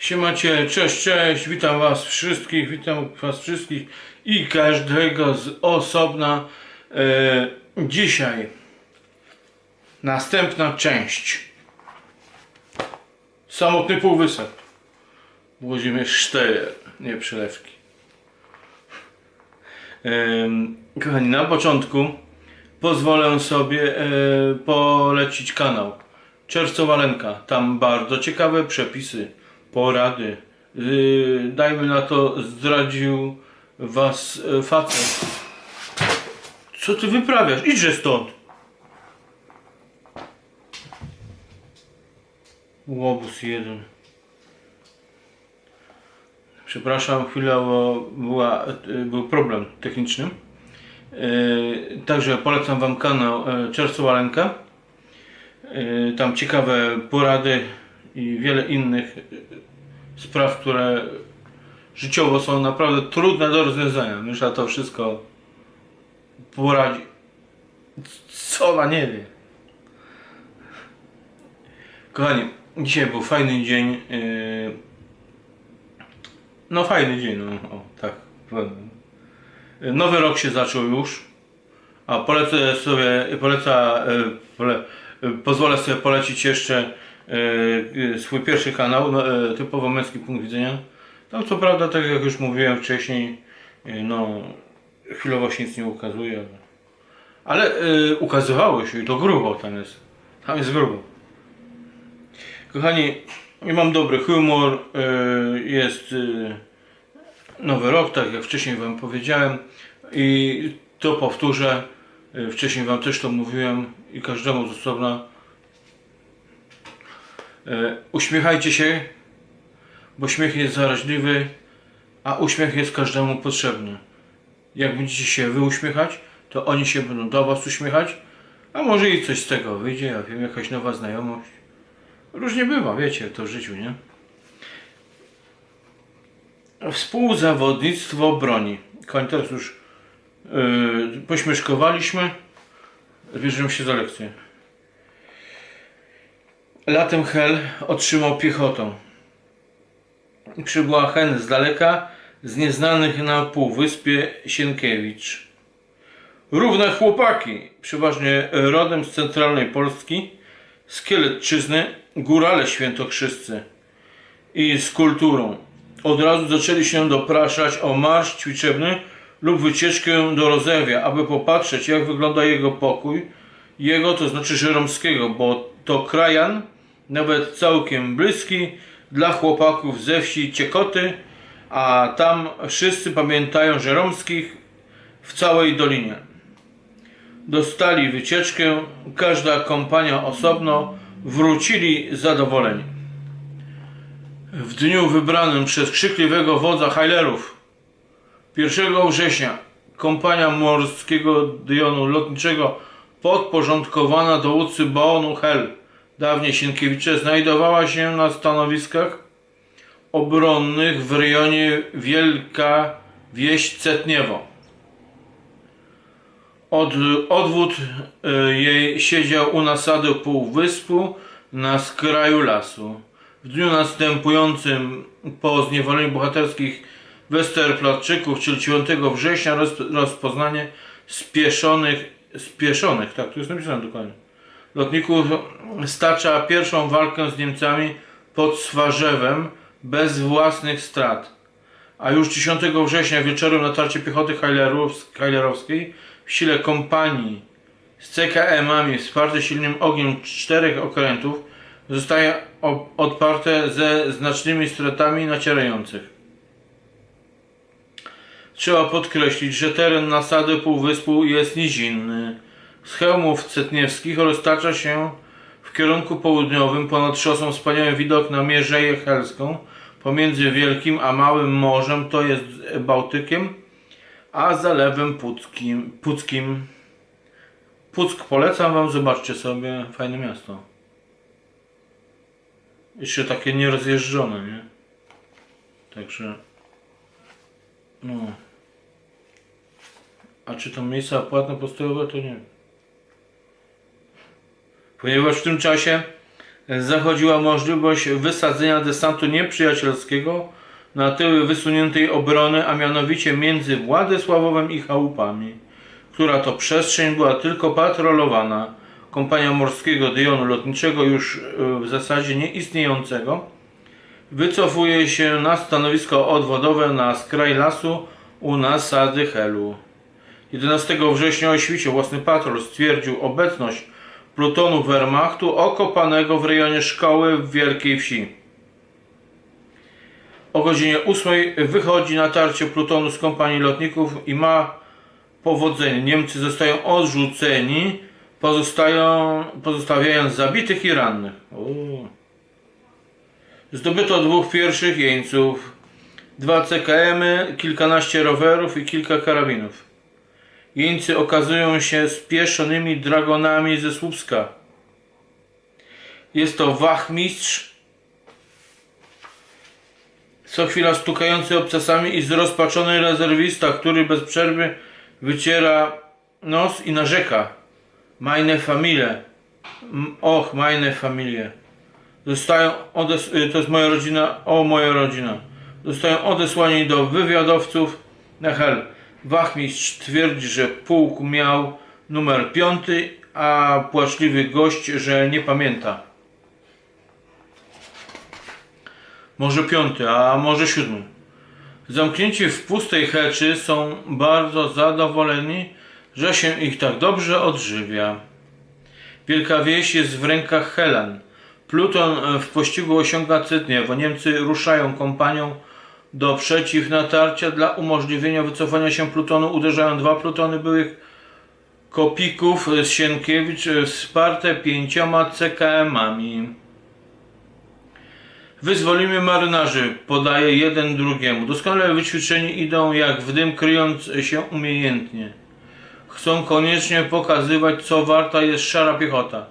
Siemacie, cześć, cześć, witam was wszystkich, witam was wszystkich i każdego z osobna. E, dzisiaj następna część. Samotny półwysep. Włodzimierz Sztejer, nie przelewki. Em, Kochani, na początku pozwolę sobie e, polecić kanał Czerwcowalenka. Tam bardzo ciekawe przepisy, porady. Yy, dajmy na to, zdradził was e, facet. Co ty wyprawiasz? Idźże stąd! Łobuz jeden. Przepraszam, chwilę, bo była, e, był problem techniczny. E, Także polecam Wam kanał e, Czerwcowalenka. E, Tam ciekawe porady i wiele innych e, spraw, które życiowo są naprawdę trudne do rozwiązania. Myślę, to wszystko poradzi. Co ona nie wie. Kochani, dzisiaj był fajny dzień. e, No fajny dzień, no o, tak. Nowy rok się zaczął już. A polecę sobie, poleca, e, pole, pozwolę sobie polecić jeszcze swój pierwszy kanał, no, e, typowo męski punkt widzenia. Tam co prawda, tak jak już mówiłem wcześniej, e, no chwilowo się nic nie ukazuje, ale, e, ukazywało się i to grubo tam jest. Tam jest grubo. Kochani, ja mam dobry humor, e, jest e, nowy rok, tak jak wcześniej Wam powiedziałem i to powtórzę, E, wcześniej Wam też to mówiłem i każdemu z osobna. E, Uśmiechajcie się, bo śmiech jest zaraźliwy, a uśmiech jest każdemu potrzebny. Jak będziecie się Wy uśmiechać, to oni się będą do Was uśmiechać, a może i coś z tego wyjdzie, ja wiem, jakaś nowa znajomość. Różnie bywa, wiecie, to w życiu, nie? Współzawodnictwo broni. Koń teraz już yy, pośmieszkowaliśmy. Bierzemy się za lekcję. Latem Hel otrzymał piechotą. Przybyła hen z daleka, z nieznanych na półwyspie Sienkiewicz. Równe chłopaki, przeważnie rodem z centralnej Polski, z Kieletczyzny, górale świętokrzyscy i z kulturą. Od razu zaczęli się dopraszać o marsz ćwiczebny lub wycieczkę do Rozewia, aby popatrzeć jak wygląda jego pokój, jego to znaczy Żeromskiego, bo to krajan, nawet całkiem bliski dla chłopaków ze wsi Ciekoty, a tam wszyscy pamiętają Żeromskich w całej dolinie. Dostali wycieczkę, każda kompania osobno, wrócili zadowoleni. W dniu wybranym przez krzykliwego wodza Hajlerów 1 września kompania morskiego dyonu lotniczego podporządkowana dowódcy Baonu Hel, dawniej Sienkiewicze, znajdowała się na stanowiskach obronnych w rejonie Wielka Wieś Cetniewo. Od, odwód y, jej siedział u nasady półwyspu na skraju lasu. W dniu następującym po zniewoleniu bohaterskich Westerplatczyków, czyli 9 września, roz, rozpoznanie spieszonych, spieszonych, tak, tu jest napisane dokładnie, lotników stacza pierwszą walkę z Niemcami pod Swarzewem bez własnych strat. A już 10 września wieczorem natarcie piechoty Hajlerowskiej w sile kompanii z CKM-ami wsparte silnym ogniem czterech okrętów zostaje odparte ze znacznymi stratami nacierających. Trzeba podkreślić, że teren nasady półwyspu jest nizinny. Z hełmów cetniewskich roztacza się w kierunku południowym ponad szosą wspaniały widok na Mierzeję Helską pomiędzy Wielkim a Małym Morzem, to jest Bałtykiem, a Zalewem Puckim. Puckim. Puck polecam Wam, zobaczcie sobie, fajne miasto. Jeszcze takie nierozjeżdżone, nie? Także... No. A czy to miejsca płatne postojowe, to nie. Ponieważ w tym czasie zachodziła możliwość wysadzenia desantu nieprzyjacielskiego na tyły wysuniętej obrony, a mianowicie między Władysławowem i Chałupami, która to przestrzeń była tylko patrolowana. Kompania Morskiego Dyonu Lotniczego już e, w zasadzie nieistniejącego wycofuje się na stanowisko odwodowe na skraj lasu u nasady Helu. 11 września o świcie własny patrol stwierdził obecność plutonu Wehrmachtu okopanego w rejonie szkoły w Wielkiej Wsi. O godzinie 8 wychodzi natarcie plutonu z kompanii lotników i ma powodzenie. Niemcy zostają odrzuceni, pozostają, pozostawiając zabitych i rannych. Uuu. Zdobyto dwóch pierwszych jeńców, dwa CKM-y, kilkanaście rowerów i kilka karabinów. Jeńcy okazują się spieszonymi dragonami ze Słupska. Jest to wachmistrz, co chwila stukający obcasami i zrozpaczony rezerwista, który bez przerwy wyciera nos i narzeka. Meine Familie. Och, meine Familie. Zostają y, to jest moja rodzina, o moja rodzina. Zostają odesłani do wywiadowców na hel. Wachmistrz twierdzi, że pułk miał numer piąty, a płaczliwy gość, że nie pamięta. Może piąty, a może siódmy. Zamknięci w pustej heczy są bardzo zadowoleni, że się ich tak dobrze odżywia. Wielka wieś jest w rękach Helan. Pluton w pościgu osiąga Cytniewo. Niemcy ruszają kompanią do przeciwnatarcia dla umożliwienia wycofania się Plutonu. Uderzają dwa Plutony byłych kopików z Sienkiewicz wsparte pięcioma CKM-ami. Wyzwolimy marynarzy, podaje jeden drugiemu. Doskonale wyćwiczeni idą jak w dym, kryjąc się umiejętnie. Chcą koniecznie pokazywać, co warta jest szara piechota.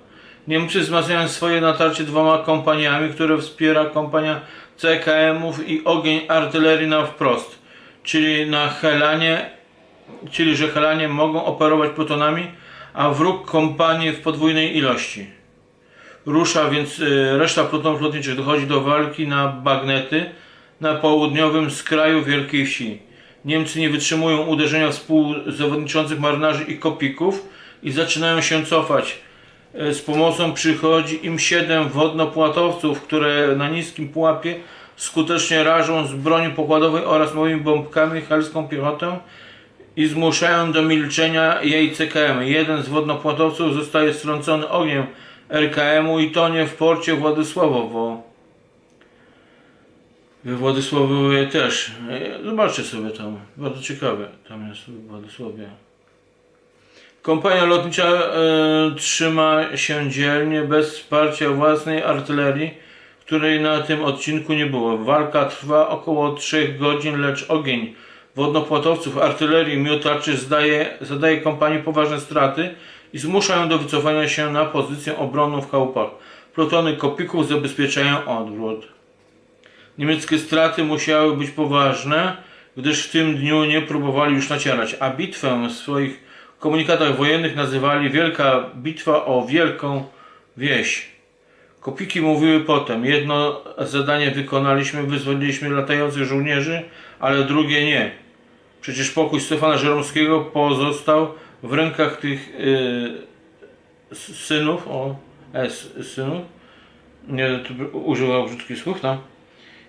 Niemcy wzmacniają swoje natarcie dwoma kompaniami, które wspiera kompania CKM-ów i ogień artylerii na wprost, czyli na Helanie, czyli że Helanie mogą operować plutonami, a wróg kompanii w podwójnej ilości. Rusza więc y, reszta plutonów lotniczych, dochodzi do walki na bagnety na południowym skraju Wielkiej Wsi. Niemcy nie wytrzymują uderzenia współzawodniczących marynarzy i kopików i zaczynają się cofać. E, Z pomocą przychodzi im siedem wodnopłatowców, które na niskim pułapie skutecznie rażą z broni pokładowej oraz małymi bombkami helską piechotę i zmuszają do milczenia jej CKM. Jeden z wodnopłatowców zostaje strącony ogniem RKM-u i tonie w porcie Władysławowo. We Władysławowie też. E, Zobaczcie sobie tam. Bardzo ciekawe. Tam jest w Władysławie. Kompania lotnicza e, trzyma się dzielnie, bez wsparcia własnej artylerii, której na tym odcinku nie było. Walka trwa około 3 godzin, lecz ogień wodnopłatowców, artylerii, miotaczy zdaje, zadaje kompanii poważne straty i zmusza ją do wycofania się na pozycję obronną w chałupach. Plutony kopików zabezpieczają odwrót. Niemieckie straty musiały być poważne, gdyż w tym dniu nie próbowali już nacierać, a bitwę swoich komunikatach wojennych nazywali Wielka Bitwa o Wielką Wieś. Kopiki mówiły potem, jedno zadanie wykonaliśmy, wyzwoliliśmy latających żołnierzy, ale drugie nie. Przecież pokój Stefana Żeromskiego pozostał w rękach tych yy, synów, o, S, synów, nie, używał brzydkich słów, no.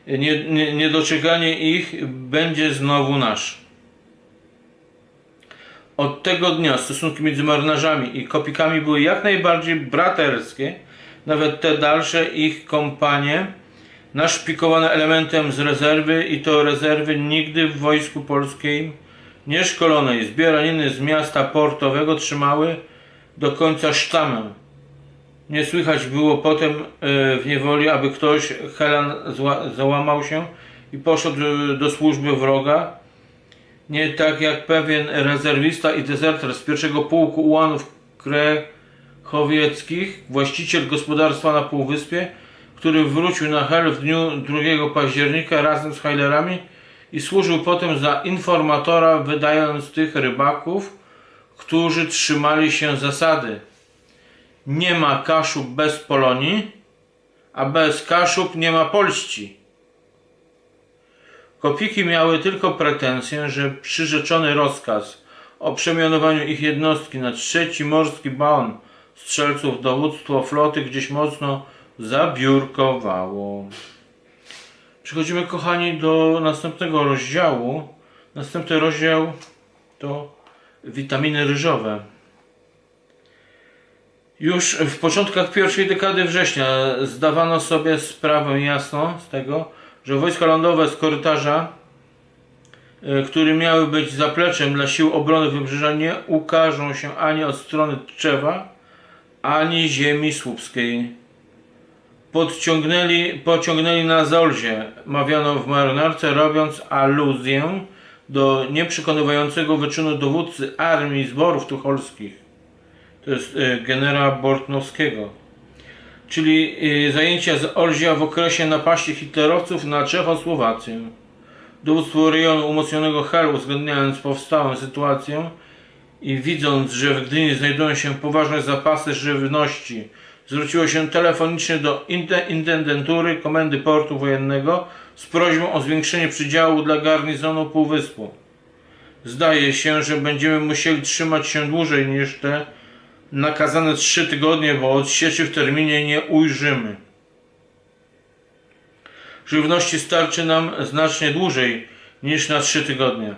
Nie, nie, niedoczekanie ich będzie znowu nasz. Od tego dnia stosunki między marynarzami i kopikami były jak najbardziej braterskie. Nawet te dalsze ich kompanie naszpikowane elementem z rezerwy i to rezerwy nigdy w wojsku polskiej nieszkolonej. Zbieraniny z miasta portowego trzymały do końca sztamę. Nie słychać było potem e, w niewoli, aby ktoś Helan załamał się i poszedł e, do służby wroga. Nie tak jak pewien rezerwista i dezerter z pierwszego pułku ułanów krechowieckich, właściciel gospodarstwa na Półwyspie, który wrócił na Hel w dniu 2 października razem z Heilerami i służył potem za informatora, wydając tych rybaków, którzy trzymali się zasady nie ma Kaszub bez Polonii, a bez Kaszub nie ma Polści. Kopiki miały tylko pretensję, że przyrzeczony rozkaz o przemianowaniu ich jednostki na trzeci morski baon strzelców dowództwo floty gdzieś mocno zabiurkowało. Przechodzimy, kochani, do następnego rozdziału. Następny rozdział to witaminy ryżowe. Już w początkach pierwszej dekady września zdawano sobie sprawę jasno z tego, że wojska lądowe z korytarza, y, które miały być zapleczem dla sił obrony wybrzeża, nie ukażą się ani od strony Tczewa, ani ziemi słupskiej. Podciągnęli, pociągnęli na Zolzie, mawiano w marynarce, robiąc aluzję do nieprzekonywającego wyczynu dowódcy armii zborów tucholskich. To jest y, generała Bortnowskiego. Czyli y, zajęcia z Olzia w okresie napaści hitlerowców na Czechosłowację. Dowództwo rejonu umocnionego Hel, uwzględniając powstałą sytuację i widząc, że w Gdyni znajdują się poważne zapasy żywności, zwróciło się telefonicznie do inte- intendentury Komendy Portu Wojennego z prośbą o zwiększenie przydziału dla garnizonu Półwyspu. Zdaje się, że będziemy musieli trzymać się dłużej niż te nakazane trzy tygodnie, bo odsieczy w terminie nie ujrzymy. Żywności starczy nam znacznie dłużej niż na trzy tygodnie.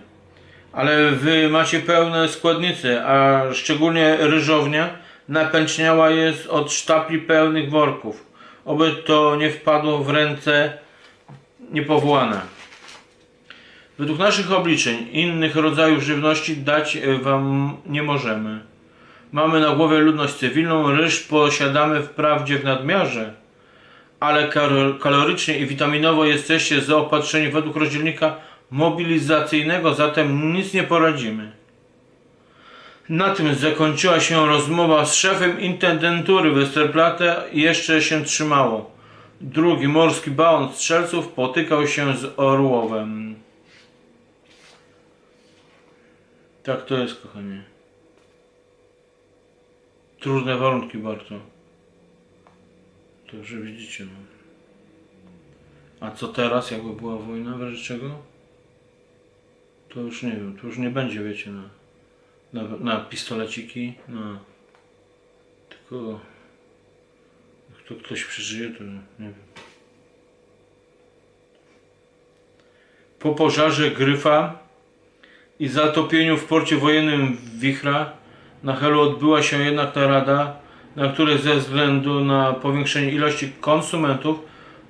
Ale wy macie pełne składnice, a szczególnie ryżownia napęczniała jest od sztapli pełnych worków. Oby to nie wpadło w ręce niepowołane. Według naszych obliczeń innych rodzajów żywności dać wam nie możemy. Mamy na głowie ludność cywilną, ryż posiadamy wprawdzie w nadmiarze, ale kalorycznie i witaminowo jesteście zaopatrzeni według rozdzielnika mobilizacyjnego, zatem nic nie poradzimy. Na tym zakończyła się rozmowa z szefem intendentury Westerplatte jeszcze się trzymało. Drugi morski baon strzelców potykał się z Orłowem. Tak to jest, kochanie. Trudne warunki bardzo. Także widzicie, no. A co teraz, jakby była wojna, w razie czego? To już nie wiem, to już nie będzie, wiecie, na, na, na pistoleciki, na... Tylko... Jak to ktoś przeżyje, to nie wiem. Po pożarze Gryfa i zatopieniu w porcie wojennym Wichra na Helu odbyła się jednak narada, na której ze względu na powiększenie ilości konsumentów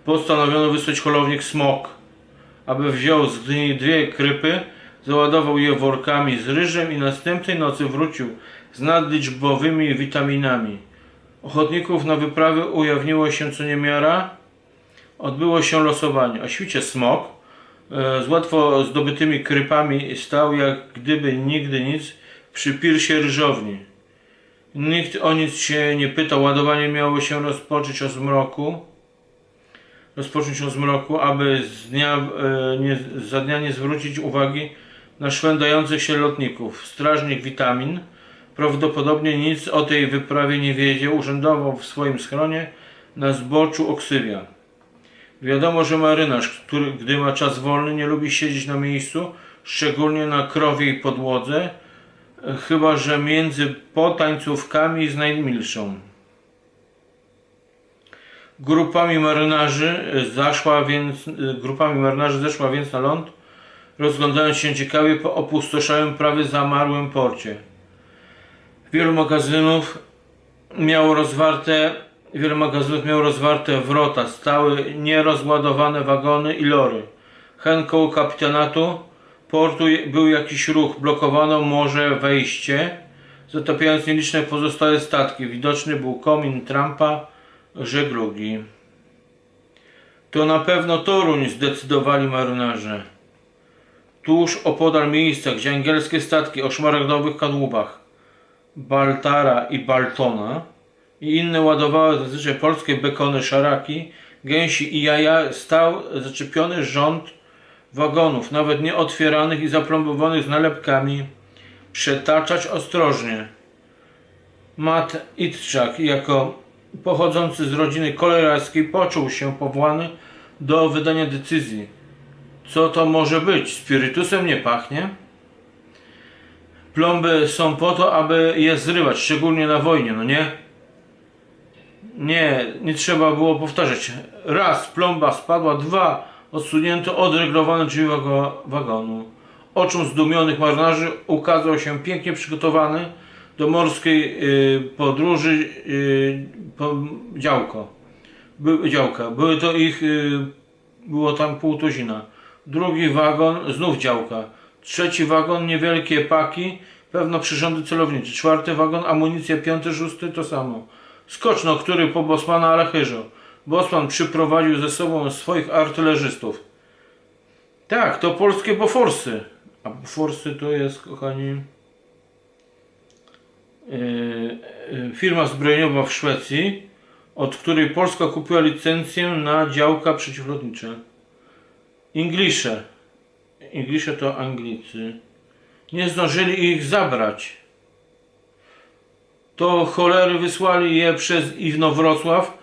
postanowiono wysłać holownik Smok, aby wziął z Gdyni dwie krypy, załadował je workami z ryżem i następnej nocy wrócił z nadliczbowymi witaminami. Ochotników na wyprawy ujawniło się co niemiara. Odbyło się losowanie. O świcie Smok e, z łatwo zdobytymi krypami stał jak gdyby nigdy nic przy pirsie ryżowni. Nikt o nic się nie pytał. Ładowanie miało się rozpocząć o zmroku. Rozpocząć o zmroku, aby z dnia, e, nie, za dnia nie zwrócić uwagi na szwendających się lotników. Strażnik Witamin prawdopodobnie nic o tej wyprawie nie wiedział. Urzędował w swoim schronie na zboczu Oksywia. Wiadomo, że marynarz, który gdy ma czas wolny, nie lubi siedzieć na miejscu, szczególnie na krowiej podłodze, chyba że między potańcówkami z najmilszą. Grupami marynarzy zaszła więc, grupami marynarzy zeszła więc na ląd, rozglądając się ciekawie po opustoszałym, prawie zamarłym porcie. Wielu magazynów miało rozwarte, wiele magazynów miało rozwarte wrota, stały nierozładowane wagony i lory. Hen koło kapitanatu portu był jakiś ruch, blokowano morze wejście, zatapiając nieliczne pozostałe statki. Widoczny był komin Trumpa, żeglugi. To na pewno Toruń, zdecydowali marynarze. Tuż opodal miejsca, gdzie angielskie statki o szmaragdowych kadłubach Baltara i Baltona i inne ładowały zazwyczaj polskie bekony, szaraki, gęsi i jaja, stał zaczepiony rząd wagonów, nawet nie otwieranych i zaplombowanych z nalepkami. Przetaczać ostrożnie. Mat Itczak jako pochodzący z rodziny kolejarskiej poczuł się powołany do wydania decyzji. Co to może być? Spirytusem nie pachnie? Plomby są po to, aby je zrywać, szczególnie na wojnie, no nie? Nie, nie trzeba było powtarzać. Raz, plomba spadła, dwa, odsunięto odreglowane drzwi wago, wagonu. Oczom zdumionych marynarzy ukazał się pięknie przygotowany do morskiej y, podróży y, działko. By, działka. Były to ich, y, było tam pół tuzina. Drugi wagon, znów działka. Trzeci wagon, niewielkie paki, pewno przyrządy celownicze. Czwarty wagon, amunicja, piąty, szósty, to samo. Skoczno, który po Bosmana Alachyrzo. Bosman przyprowadził ze sobą swoich artylerzystów. Tak, to polskie Boforsy. A Boforsy to jest, kochani, yy, yy, firma zbrojeniowa w Szwecji, od której Polska kupiła licencję na działka przeciwlotnicze. Inglisze. Inglisze to Anglicy. Nie zdążyli ich zabrać. To cholery wysłali je przez Iwno-Wrocław,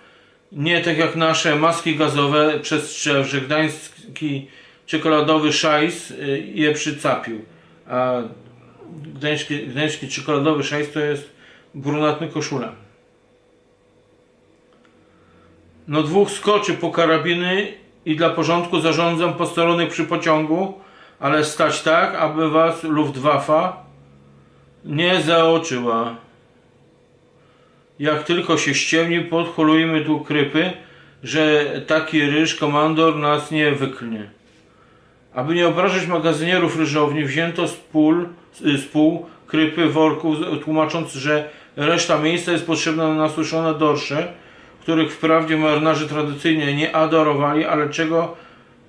nie tak jak nasze maski gazowe przez Strzew, że gdański czekoladowy szajs y, je przycapił. A gdański, gdański czekoladowy szajs to jest brunatny koszula. No dwóch skoczy po karabiny i dla porządku zarządzam posterunek przy pociągu, ale stać tak, aby was Luftwaffe nie zaoczyła. Jak tylko się ściemni, podholujmy tu krypy, że taki ryż komandor nas nie wyklnie. Aby nie obrażać magazynierów ryżowni, wzięto z pól, z pół krypy worków, tłumacząc, że reszta miejsca jest potrzebna na nasuszone dorsze, których wprawdzie marynarze tradycyjnie nie adorowali, ale czego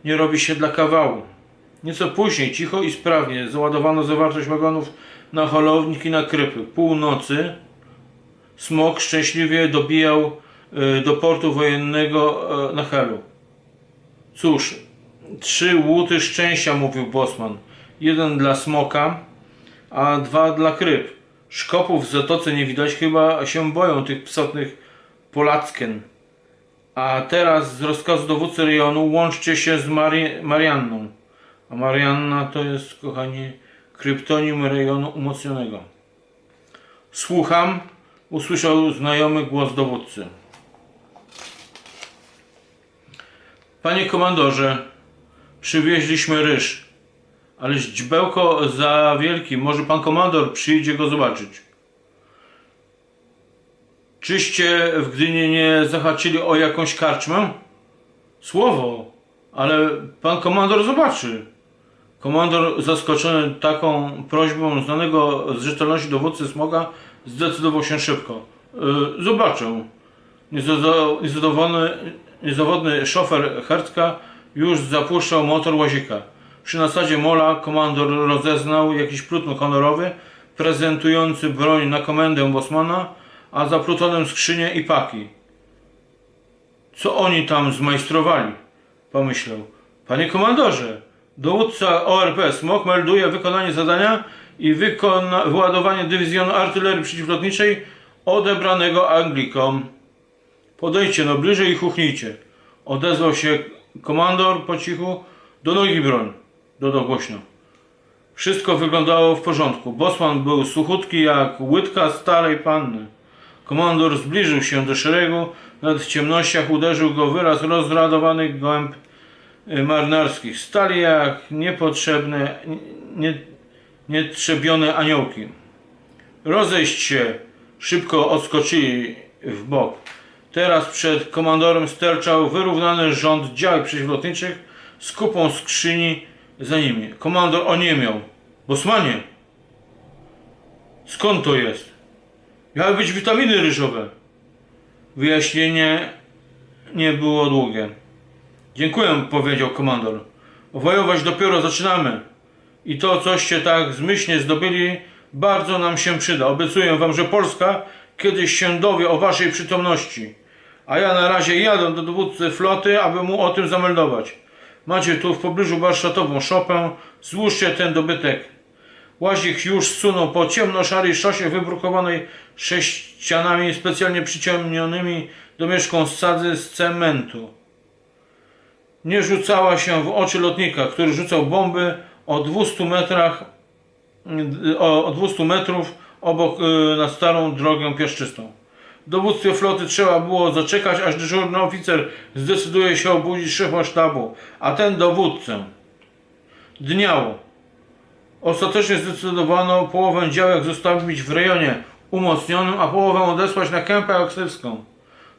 nie robi się dla kawału. Nieco później, cicho i sprawnie, załadowano zawartość wagonów na holownik i na krypy. Północy smok szczęśliwie dobijał y, do portu wojennego y, na Helu. Cóż, trzy łuty szczęścia, mówił Bosman. Jeden dla smoka, a dwa dla kryp. Szkopów w zatoce nie widać, chyba się boją tych psotnych Polackiem. A teraz z rozkazu dowódcy rejonu łączcie się z Mari Marianną. A Marianna to jest, kochani, kryptonim rejonu umocnionego. Słucham, usłyszał znajomy głos dowódcy. Panie komandorze, przywieźliśmy ryż, ależ dźbełko za wielki, może pan komandor przyjdzie go zobaczyć. Czyście w Gdyni nie zahaczyli o jakąś karczmę? Słowo, ale pan komandor zobaczy. Komandor zaskoczony taką prośbą znanego z rzetelności dowódcy Smoga zdecydował się szybko. Yy. Niezado- Niezadowolony, niezawodny szofer Hercka już zapuszczał motor łazika. Przy nasadzie mola komandor rozeznał jakiś pluton honorowy prezentujący broń na komendę Bosmana, a za plutonem skrzynie i paki. Co oni tam zmajstrowali? Pomyślał. Panie komandorze, dowódca ORP Smok melduje wykonanie zadania i wykona- wyładowanie dywizjonu artylerii przeciwlotniczej odebranego Anglikom. Podejdźcie no bliżej i chuchnijcie. Odezwał się komandor po cichu. Do nogi broń, dodał głośno. Wszystko wyglądało w porządku. Bosman był suchutki jak łydka starej panny. Komandor zbliżył się do szeregu. Nad ciemnościach uderzył go wyraz rozradowanych gołęb y, marynarskich. Stali jak niepotrzebne, nie, nietrzebione aniołki. Rozejść się! Szybko odskoczyli w bok. Teraz przed komandorem sterczał wyrównany rząd działek przeciwlotniczych z kupą skrzyni za nimi. Komandor oniemiał. Bosmanie! Skąd to jest? Miały być witaminy ryżowe. Wyjaśnienie nie było długie. Dziękuję, powiedział komandor. Wojować dopiero zaczynamy. I to, coście tak zmyślnie zdobyli, bardzo nam się przyda. Obiecuję wam, że Polska kiedyś się dowie o waszej przytomności. A ja na razie jadę do dowódcy floty, aby mu o tym zameldować. Macie tu w pobliżu warsztatową szopę, złóżcie ten dobytek. Łazik już zsunął po ciemno-szarej szosie wybrukowanej sześcianami specjalnie przyciemnionymi domieszką z sadzy z cementu. Nie rzucała się w oczy lotnika, który rzucał bomby o 200 metrach o, o 200 metrów obok y, na starą drogę piaszczystą. Dowództwie floty trzeba było zaczekać, aż dyżurny oficer zdecyduje się obudzić szefa sztabu, a ten dowódcę. Dniało. Ostatecznie zdecydowano połowę działek zostawić w rejonie umocnionym, a połowę odesłać na kępę aksywską.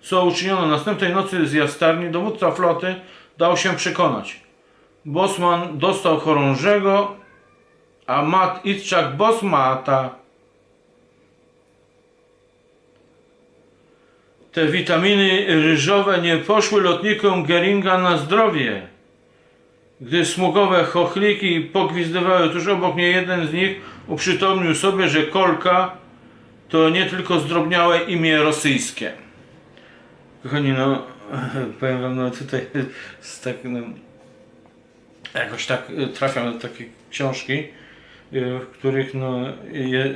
Co uczyniono następnej nocy z jastarni, dowódca floty dał się przekonać. Bosman dostał chorążego, a Mat Itczak Bosmata. Te witaminy ryżowe nie poszły lotnikom Geringa na zdrowie. Gdy smugowe chochliki pogwizdywały tuż obok mnie, jeden z nich uprzytomnił sobie, że kolka to nie tylko zdrobniałe imię rosyjskie. Kochani, no, powiem wam, no tutaj z tak, no, jakoś tak y, trafiam na takie książki, y, w których no, je,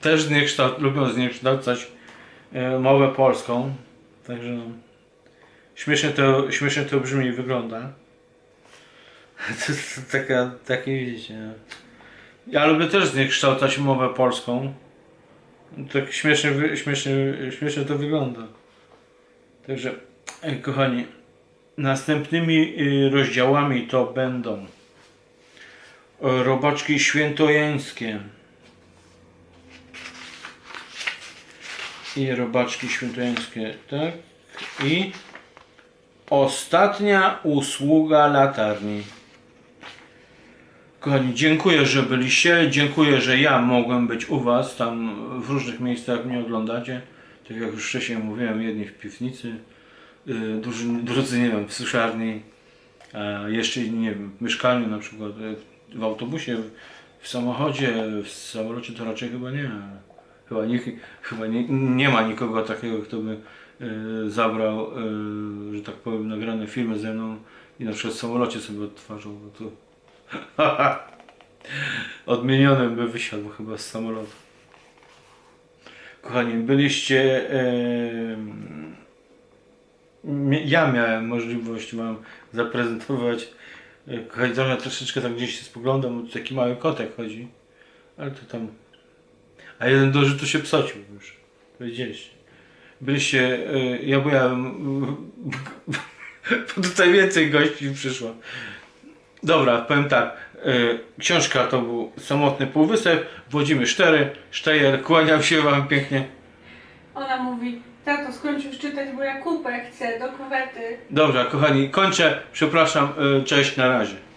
też zniekształc, lubią zniekształcać y, mowę polską. Także no, śmiesznie, to, śmiesznie to brzmi i wygląda. To jest taka, takie widzicie. no. Ja lubię też zniekształcać mowę polską. Tak śmiesznie, śmiesznie, śmiesznie to wygląda. Także, e, kochani, następnymi y, rozdziałami to będą e, robaczki świętojańskie i robaczki świętojańskie, tak? I ostatnia usługa latarni. Kochani, dziękuję, że byliście. Dziękuję, że ja mogłem być u Was tam w różnych miejscach mnie oglądacie. Tak jak już wcześniej mówiłem, jedni w piwnicy, yy, drudzy, drudzy nie wiem, w suszarni, jeszcze nie wiem, w mieszkaniu na przykład, yy, w autobusie, w, samochodzie, w samolocie to raczej chyba nie. Chyba, nikt, chyba nie, nie ma nikogo takiego, kto by yy, zabrał, yy, że tak powiem, nagrane filmy ze mną i na przykład w samolocie sobie odtwarzał. No to Odmienionym by wysiadł chyba z samolotu. Kochani, byliście. mi- ja miałem możliwość Wam zaprezentować. e, trochę troszeczkę tak gdzieś się spoglądam, bo tu taki mały kotek chodzi. Ale to tam. A jeden do rzutu się psocił już. Powiedzieliście. Byliście. e, Ja byłem. Bo tutaj więcej gości przyszło. Dobra, powiem tak. y, Książka to był Samotny Półwysep, Włodzimierz Sztery, Sztejer, kłaniam się Wam pięknie. Ona mówi, tato skończysz czytać, bo ja kupę chcę do kuwety. Dobra, kochani, kończę. Przepraszam, y, cześć, na razie.